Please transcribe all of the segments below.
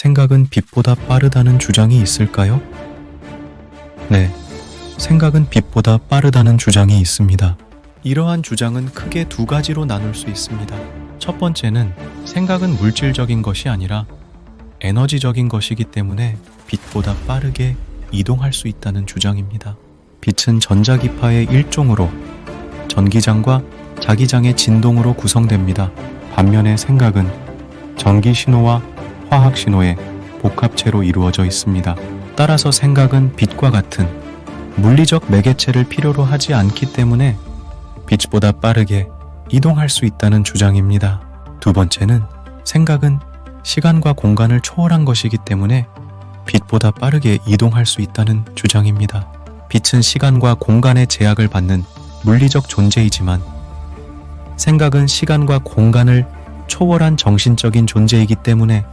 생각은 빛보다 빠르다는 주장이 있을까요? 네, 생각은 빛보다 빠르다는 주장이 있습니다. 이러한 주장은 크게 두 가지로 나눌 수 있습니다. 첫 번째는 생각은 물질적인 것이 아니라 에너지적인 것이기 때문에 빛보다 빠르게 이동할 수 있다는 주장입니다. 빛은 전자기파의 일종으로 전기장과 자기장의 진동으로 구성됩니다. 반면에 생각은 전기 신호와 화학 신호의 복합체로 이루어져 있습니다. 따라서 생각은 빛과 같은 물리적 매개체를 필요로 하지 않기 때문에 빛보다 빠르게 이동할 수 있다는 주장입니다. 두 번째는 생각은 시간과 공간을 초월한 것이기 때문에 빛보다 빠르게 이동할 수 있다는 주장입니다. 빛은 시간과 공간의 제약을 받는 물리적 존재이지만 생각은 시간과 공간을 초월한 정신적인 존재이기 때문에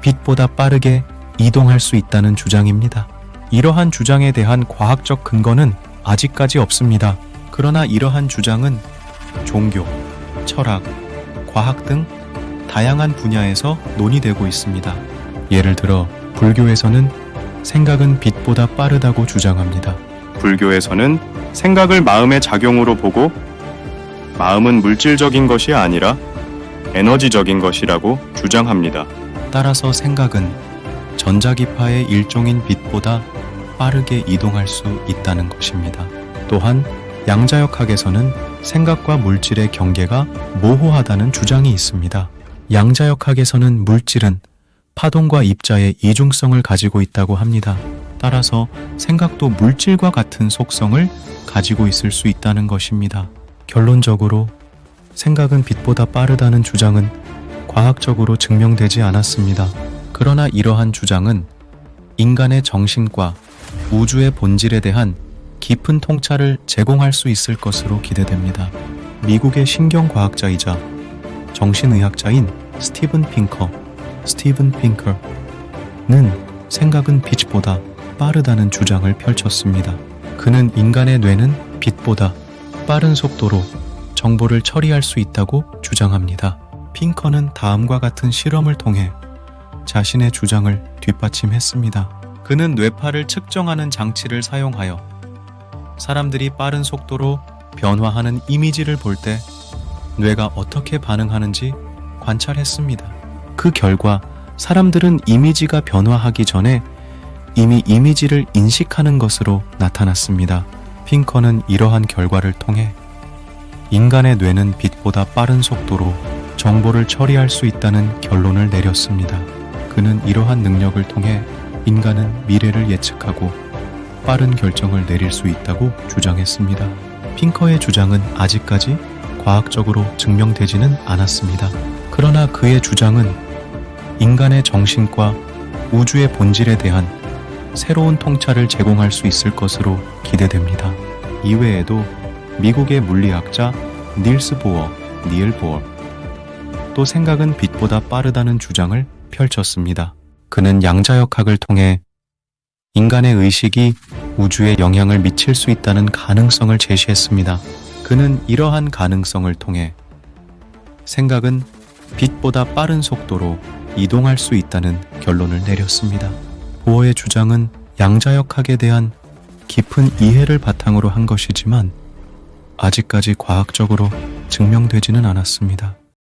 빛보다 빠르게 이동할 수 있다는 주장입니다. 이러한 주장에 대한 과학적 근거는 아직까지 없습니다. 그러나 이러한 주장은 종교, 철학, 과학 등 다양한 분야에서 논의되고 있습니다. 예를 들어 불교에서는 생각은 빛보다 빠르다고 주장합니다. 불교에서는 생각을 마음의 작용으로 보고 마음은 물질적인 것이 아니라 에너지적인 것이라고 주장합니다. 따라서 생각은 전자기파의 일종인 빛보다 빠르게 이동할 수 있다는 것입니다. 또한 양자역학에서는 생각과 물질의 경계가 모호하다는 주장이 있습니다. 양자역학에서는 물질은 파동과 입자의 이중성을 가지고 있다고 합니다. 따라서 생각도 물질과 같은 속성을 가지고 있을 수 있다는 것입니다. 결론적으로 생각은 빛보다 빠르다는 주장은 과학적으로 증명되지 않았습니다. 그러나 이러한 주장은 인간의 정신과 우주의 본질에 대한 깊은 통찰을 제공할 수 있을 것으로 기대됩니다. 미국의 신경과학자이자 정신의학자인 스티븐 핑커, 스티븐 핑커는 생각은 빛보다 빠르다는 주장을 펼쳤습니다. 그는 인간의 뇌는 빛보다 빠른 속도로 정보를 처리할 수 있다고 주장합니다. 핑커는 다음과 같은 실험을 통해 자신의 주장을 뒷받침했습니다. 그는 뇌파를 측정하는 장치를 사용하여 사람들이 빠른 속도로 변화하는 이미지를 볼 때 뇌가 어떻게 반응하는지 관찰했습니다. 그 결과 사람들은 이미지가 변화하기 전에 이미 이미지를 인식하는 것으로 나타났습니다. 핑커는 이러한 결과를 통해 인간의 뇌는 빛보다 빠른 속도로 정보를 처리할 수 있다는 결론을 내렸습니다. 그는 이러한 능력을 통해 인간은 미래를 예측하고 빠른 결정을 내릴 수 있다고 주장했습니다. 핑커의 주장은 아직까지 과학적으로 증명되지는 않았습니다. 그러나 그의 주장은 인간의 정신과 우주의 본질에 대한 새로운 통찰을 제공할 수 있을 것으로 기대됩니다. 이외에도 미국의 물리학자 닐스 보어, 니엘 보어 또 생각은 빛보다 빠르다는 주장을 펼쳤습니다. 그는 양자역학을 통해 인간의 의식이 우주에 영향을 미칠 수 있다는 가능성을 제시했습니다. 그는 이러한 가능성을 통해 생각은 빛보다 빠른 속도로 이동할 수 있다는 결론을 내렸습니다. 보어의 주장은 양자역학에 대한 깊은 이해를 바탕으로 한 것이지만 아직까지 과학적으로 증명되지는 않았습니다.